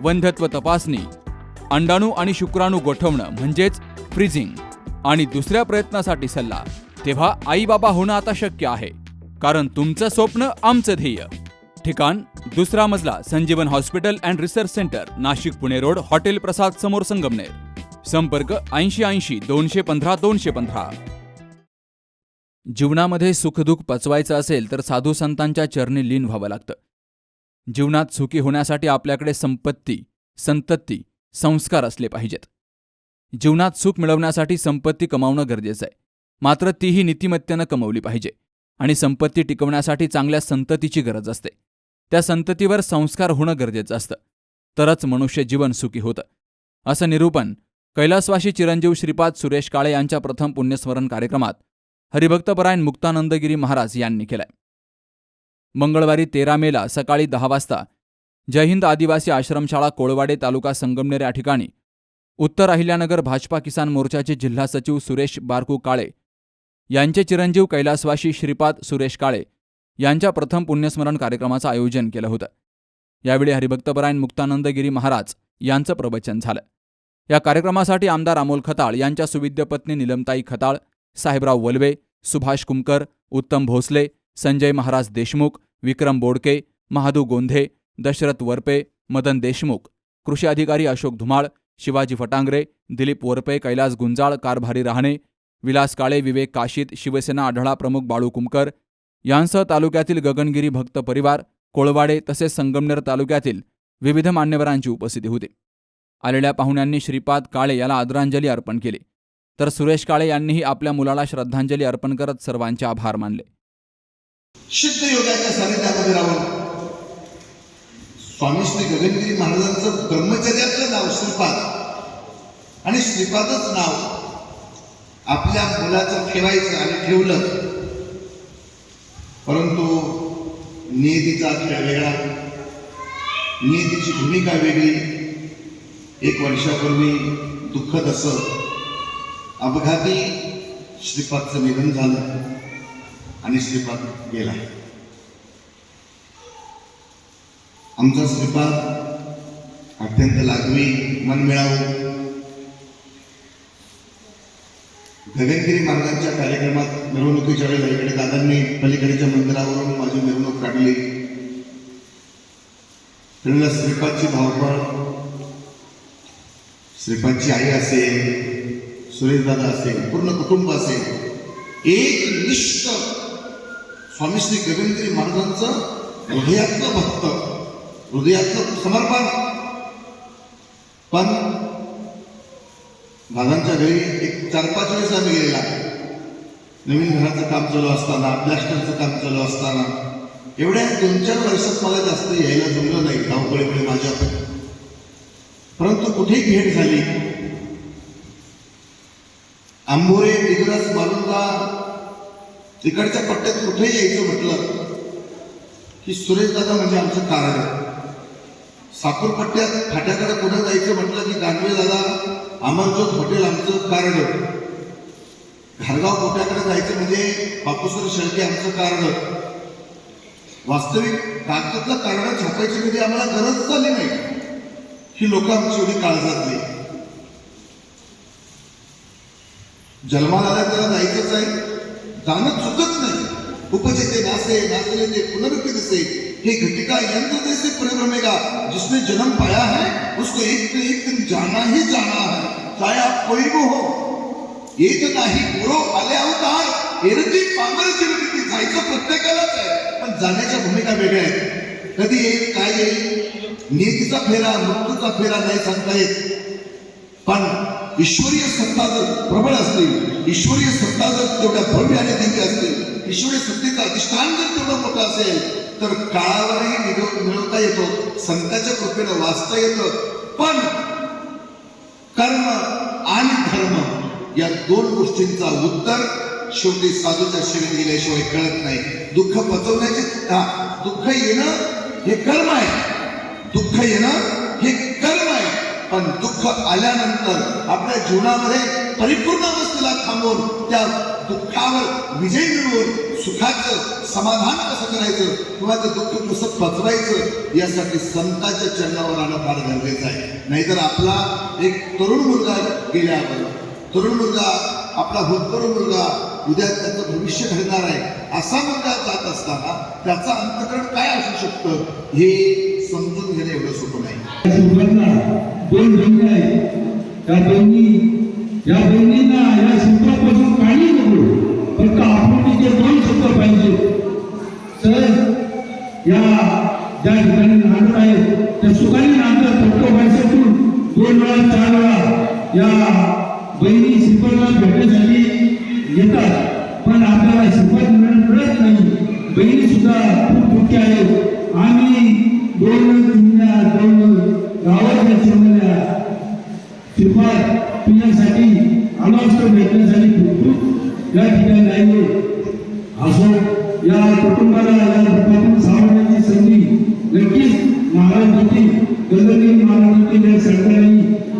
वंध्यत्व तपासणी अंडाणू आणि शुक्राणू गोठवणं म्हणजेच फ्रीजिंग आणि दुसऱ्या प्रयत्नासाठी सल्ला. तेव्हा आई बाबा होणं आता शक्य आहे कारण तुमचं स्वप्न आमचं ध्येय. ठिकाण दुसरा मजला Sanjeevan hospital and research centre Nashik Pune road hotel Prasad समोर संगमनेर. संपर्क ऐंशी ऐंशी दोनशे पंधरा दोनशे पंधरा. जीवनामध्ये सुखदुःख पचवायचं असेल तर साधू संतांच्या चरणी लीन व्हावं लागतं. जीवनात सुखी होण्यासाठी आपल्याकडे संपत्ती संतती संस्कार असले पाहिजेत. जीवनात सुख मिळवण्यासाठी संपत्ती कमावणं गरजेचं आहे. मात्र तीही नीतिमत्तेनं कमवली पाहिजे आणि संपत्ती टिकवण्यासाठी चांगल्या संततीची गरज असते. त्या संततीवर संस्कार होणं गरजेचं असतं. तरच मनुष्य जीवन सुखी होतं. असं निरूपण कैलासवासी चिरंजीव श्रीपाद सुरेश काळे यांच्या प्रथम पुण्यस्मरण कार्यक्रमात हरिभक्तपरायण मुक्तानंदगिरी महाराज यांनी केलंय. मंगळवारी तेरा मेला सकाळी दहा वाजता. जय हिंद आदिवासी आश्रमशाळा कोळवाडे तालुका संगमनेर या ठिकाणी. उत्तर अहिल्यानगर भाजपा किसान मोर्चाचे जिल्हा सचिव सुरेश बारकू काळे. यांचे चिरंजीव कैलासवासी श्रीपाद सुरेश काळे यांच्या प्रथम पुण्यस्मरण कार्यक्रमाचं आयोजन केलं होतं. यावेळी हरिभक्तपरायण मुक्तानंदगिरी महाराज यांचं प्रवचन झालं. या कार्यक्रमासाठी आमदार अमोल खताळ यांच्या सुविद्य पत्नी निलमताई खताळ साहेबराव वलवे सुभाष कुमकर उत्तम भोसले संजय महाराज देशमुख विक्रम बोडके महादू गोंधे दशरथ वरपे मदन देशमुख कृषी अधिकारी अशोक धुमाळ शिवाजी फटांगरे दिलीप वरपे कैलास गुंजाळ कारभारी राहणे विलास काळे विवेक काशीत शिवसेना आढळा प्रमुख बाळू कुमकर यांसह तालुक्यातील गगनगिरी भक्त परिवार कोळवाडे तसेच संगमनेर तालुक्यातील विविध मान्यवरांची उपस्थिती होती. आलेल्या पाहुण्यांनी श्रीपाद काळे याला आदरांजली अर्पण केली. तर सुरेश काळे यांनीही आपल्या मुलाला श्रद्धांजली अर्पण करत सर्वांचे आभार मानले. सिद्ध योगाच्या सानिध्यामध्ये राहून. स्वामी श्री गगनगिरी महाराजांचं ब्रह्मचर्यातलं नाव श्रीपाद. आणि श्रीपादच नाव आपल्या मुलाचं ठेवायचं आणि ठेवलं. परंतु नियतीचा खेळ वेगळा. नियतीची भूमिका वेगळी. एक वर्षापूर्वी दुःखद असं अपघाती श्रीपादचं निधन झालं. आणि श्रीपाद गेला. आमचा श्रीपाद अत्यंत लागवी मनमिळावू. गगनगिरी महाराजांच्या कार्यक्रमात मिरवणुकीच्या वेळेला इकडे दादांनी पलीकडेच्या मंदिरावरून माझी मिरवणूक काढली. त्यावेळेला श्रीपादची धावपळ श्रीपादची आई असेल सुरेश दादा असेल पूर्ण कुटुंब असेल एक निष्ठ स्वामी श्री गगनगिरी महाराजांचं हृदयातलं भक्त हृदयातलं समर्पण. पण दादांच्या घरी एक चार पाच वेळेस आम्ही गेलेला. नवीन घराचं काम चालू असताना प्लॅस्टरचं काम चालू असताना. एवढ्या दोन चार वर्षात मला जास्त यायला जमलं नाही धावपळीमुळे माझ्या. परंतु कुठेही भेट झाली. आंबोरे दिग्रस बालुंगा तिकडच्या पट्ट्यात कुठेही यायचं म्हटलं की सुरेश दादा म्हणजे आमचं कारण आहे. साकूर पट्ट्यात फाट्याकडे कुठं जायचं म्हटलं की गांधवे दादा अमरजोत हॉटेल आमचं कारण आहे. घरगाव कोट्याकडे जायचं म्हणजे बापूसर शेळके आमचं कारण आहे. वास्तविक कागदातलं कारण छापायची म्हणजे आम्हाला गरज झाली नाही. ही लोक आमची एवढी काळजातली जन्माला त्याला जायचंच आहे. जाणं चुकत नाही उपजेते नासे नाचले ते पुनरुक्ति दिसे हे घटिका यंत्र जैसे परिभ्रमेगा जिसने जन्म पाया है उसको एक तो एक दिन जाना ही जाना है चाहे आप कोई भी हो येत नाही गुरु आले अवतार एरती पांगर चिरती जायचं प्रत्येकालाच आहे पण जाण्याच्या भूमिका वेगळ्या आहेत कधी येईल काय येईल नियतीचा फेरा मृत्यूचा फेरा नाही सांगता येत पण ईश्वरीय सत्ता जर प्रबळ असतील ईश्वरीय सत्ता जर तेवढ्या भव्य आणि दिव्य असतील ईश्वरीय सत्तेचं अधिष्ठान जर तेवढं मोठं असेल तर काळावरही निघ मिळवता येतो संतांच्या कृपेनं वाचता येतं. पण कर्म आणि धर्म या दोन गोष्टींचा उत्तर शेवटी साधूच्या शरीर गेल्याशिवाय कळत नाही. दुःख पचवण्याचे दुःख येणं हे कर्म आहे. दुःख येणं हे कर्म पण दुःख आल्यानंतर आपल्या जीवनामध्ये परिपूर्ण अवस्थेला थांबवून त्या दुःखावर विजय मिळवून सुखाचं समाधान कसं करायचं किंवा ते दुःख कसं पचवायचं यासाठी संतांच्या चरणावर राहणं फार गरजेचं आहे. नाहीतर आपला एक तरुण मुलगा गेल्यावर तरुण मुलगा आपला भूतपूर्व मुलगा उद्या त्याचं भविष्य घडणार आहे. असा मुलगा जात असताना त्याचं अंतकरण काय असू शकतं? हे समजून घेणे एवढं सोपं नाही. शिल्पातला दोन भिन्न आहेत. त्या दोन्ही या बहिणींना या शिल्पापासून काही नको फक्त आपण आपुलकीचे दोन शब्द पाहिजे. तर या ज्या ठिकाणी नांदत आहेत त्या सुखाने नांदत फक्त वर्षातून दोन वेळा चार वेळा या बहिणी शिल्पाला भेटण्यासाठी येतात. पण आपल्याला शिल्पात मिळत नाही. बहिणी सुद्धा खूप मोठी आहेत. आम्ही दोन दोन गावाच्या चिरमल्या शिफार पिण्यासाठी अनावस्थ भेटण्यासाठी खूप या ठिकाणी असो या कुटुंबाला या दुःखातून सावरण्याची संधी नक्कीच महाराज होती गजनी महाराज होती या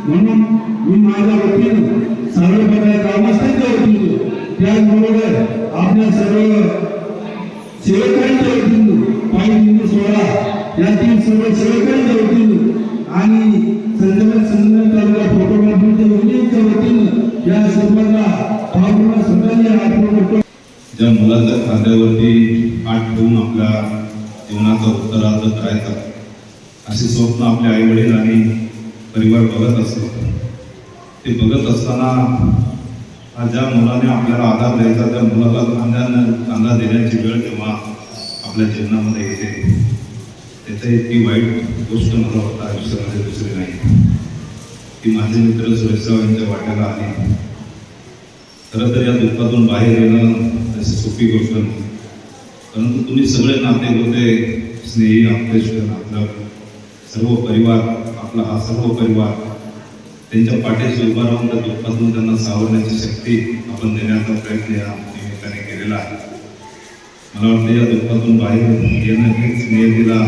म्हणून मी माझ्या वतीनं सर्व प्रकार ग्रामस्थांच्या वतीनं त्याचबरोबर आपल्या सर्व सेवकांच्या वतीनं पायी सोळा या यातील सर्व सेवकांच्या वतीनं आणि संचालक संघ तालुका फोटोग्राफीच्या युनियनच्या वतीनं या सर्वांना भावपूर्ण श्रद्धांजली अर्पण करतो. ज्या मुलाच्या खांद्यावरती हात ठेवून आपल्या जीवनाचा उत्तरार्ध करायचा असे स्वप्न आपल्या आई वडील आणि परिवार बघत असतो. ते बघत असताना हा ज्या मुलाने आपल्याला आधार द्यायचा त्या मुलाला खांद्यानं खांदा देण्याची वेळ तेव्हा आपल्या जीवनामध्ये येते. त्याच्या इतकी वाईट गोष्ट मला वाटतं आयुष्यामध्ये दुसरी नाही. ती माझे मित्र सुरेशरावांच्या वाट्याला आले खरं तर या दुःखातून बाहेर येणं तशी सोपी गोष्ट नाही. परंतु तुम्ही सगळे नाते होते स्नेही आपलेश्वर आपलं सर्व परिवार आपला हा सर्व परिवार त्यांच्या पाठीशी उभा राहून त्या दुःखातून त्यांना सावरण्याची शक्ती आपण देण्याचा प्रयत्न या निमित्ताने केलेला आहे. मला वाटतं या दुःखातून बाहेर येणं हेच नियतीला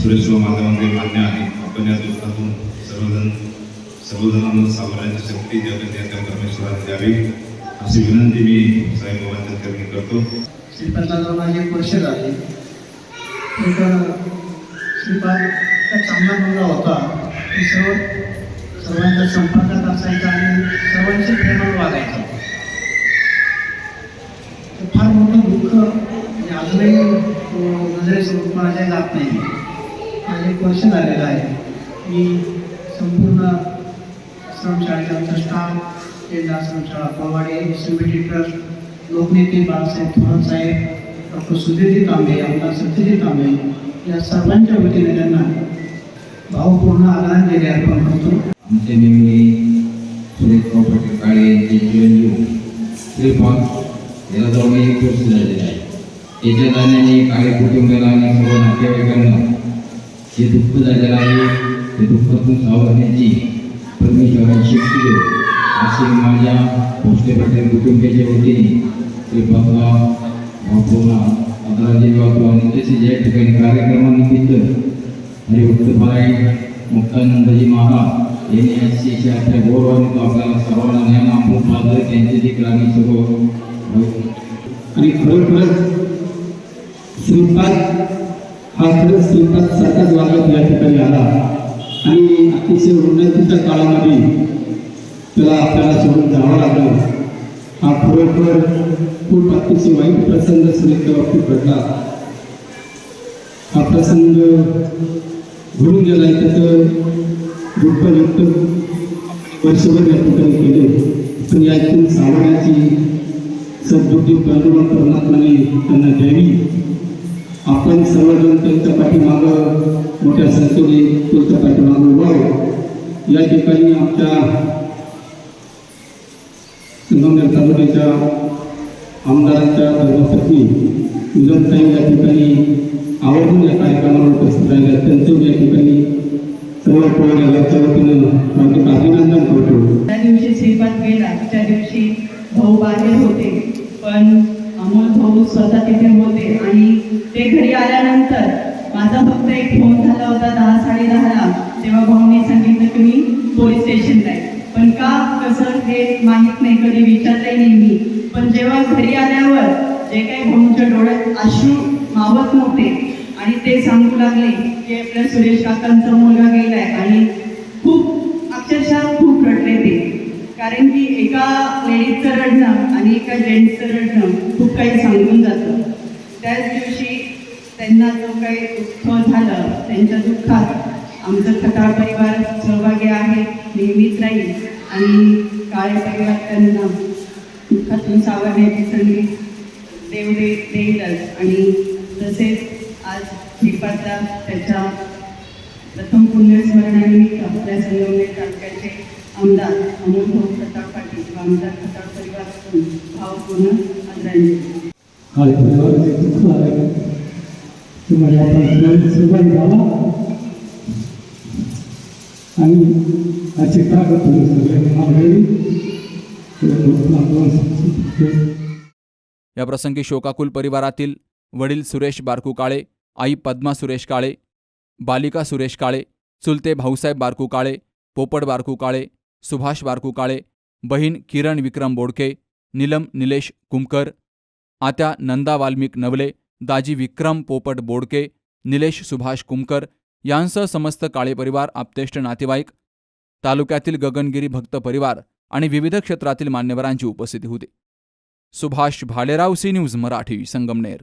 सुरेश्वर माध्यमामध्ये मान्य आहे. आपण या दिवसातून सर्वजण सर्वजणांना सावरायची शक्ती जगत त्या परमेश्वराने द्यावी. अशी विनंती मी साईबाबांच्या चरणी करतो. श्रीपादला जाऊन आज एक वर्ष झाले एक श्रीपाद चांगला मुलगा होता. की सर्व सर्वांच्या संपर्कात असायचा आणि सर्वांशी प्रेमाने वागायचा. फार मोठं दुःख अजूनही नजरेसमोर माझ्या जात नाही एक वर्ष झालेलं आहे. मी संपूर्ण श्रमशाळेचा आमचा स्टाफ जिल्हा श्रमशाळा पवाडे एसएमबीटी ट्रस्ट लोकनेते बाळासाहेब थोरात साहेब डॉक्टर सुधीरजी तांबे आमदार सत्यजित तांबे या सर्वांच्या वतीने त्यांना भावपूर्ण आदरांजली अर्पण करतो. आमचे नेहमी सुरेश पाटील काळे यांचे चिरंजीव श्रीपाद याला जवळ एक वर्ष झालेले आहे. त्याच्या जाण्याने काळे कुटुंबाला आणि सर्व नातेवाईकांना जे दुःख झालेलं आहे ते दुःखातून सावरण्याची परमेश्वराची शक्ती देव असे माझ्या भोसले पाटील कुटुंबाच्या वतीने श्रीपादला भावपूर्ण आदरांजली वाहतो आणि तसेच या ठिकाणी कार्यक्रमानिमित्त हरिभक्त भाई मुक्तानंदजी महाराज यांनी अशी अशी आपल्या गौरवाने तो आपल्याला सर्वांना ज्ञान आपण पाहतोय त्यांचे देखील आम्ही सर्व आणि खरोखरच श्रीपाद हा खरंच श्रीपाद सारखाच वागत या ठिकाणी आला. आणि अतिशय उन्नतीच्या काळामध्ये त्याला आपल्याला सोडून जावं लागलं. हा खरोखर खूप अतिशय वाईट प्रसंग सुरेखच्या बाबतीत घडला. हा प्रसंग घडून गेला त्याचं दुःख व्यक्त वर्षभर या ठिकाणी केले. पण यातून सावरण्याची सद्बुद्धी परमेश्वर परमात्म्याने त्यांना द्यावी. आपण सर्वजण त्यांच्या पाठीमागं मोठ्या संख्येने त्यांच्या पाठीमागं उभाव या ठिकाणी आमच्या संगमनेर तालुक्याच्या आमदारांच्या धर्मपत्नी विजनताई या ठिकाणी आवर्जून या कार्यक्रमाला उपस्थित राहिल्या. त्यांचं या ठिकाणी सर्व परिवाराच्या वतीनं हार्दिक अभिनंदन करतो. त्या दिवशी श्रीपाद गेला त्या दिवशी भाऊ बाहेर होते. पण अमोल भाऊ स्वतः तिथे होते आणि ते घरी आल्यानंतर माझा फक्त एक फोन झाला होता दहा साडे दहाला. तेव्हा भाऊने सांगितलं की मी पोलीस स्टेशनला आहे पण का कसं हे माहीत नाही कधी विचारलंय नाही मी. पण जेव्हा घरी आल्यावर जे काही भाऊंच्या डोळ्यात अश्रू मावत नव्हते आणि ते सांगू लागले की आपल्या सुरेश काकांचा मुलगा गेलाय आणि खूप अक्षरशः खूप रडले ते. कारण की एका लेडीजचं रडणं आणि एका जेंट्सचं रडणं खूप काही सांगून जातं. त्याच दिवशी त्यांना जो काही दुःख झालं त्यांच्या दुःखात आमचं खताळ परिवार सहभागी आहे नेहमीच राहील. आणि काळे परिवार त्यांना दुःखातून सावरण्याची संधी देव दे देईलच. आणि तसेच आज श्रीपादला त्याच्या प्रथम पुण्यस्मरणानिमित्त आपल्या संगमनेर तालुक्याचे आमदार अमोल भाऊ प्रताप पाटील व आमदार प्रताप परिवारातून भावपूर्ण आदरांजली. आणि ताकद या प्रसंगी शोकाकुल परिवारातील वडील सुरेश बारकू काळे आई पद्मा सुरेश काळे बालिका सुरेश काळे चुलते भाऊसाहेब बारकू काळे पोपट बारकू काळे सुभाष बारकू काळे बहीण किरण विक्रम बोडके नीलम निलेश कुमकर आत्या नंदा वाल्मिक नवले दाजी विक्रम पोपट बोडके निलेश सुभाष कुमकर यांसह समस्त काळे परिवार आप्तेष्ट नातेवाईक तालुक्यातील गगनगिरी भक्त परिवार आणि विविध क्षेत्रातील मान्यवरांची उपस्थिती होती. Subhash Bhalerao C news Marathi Sangamner.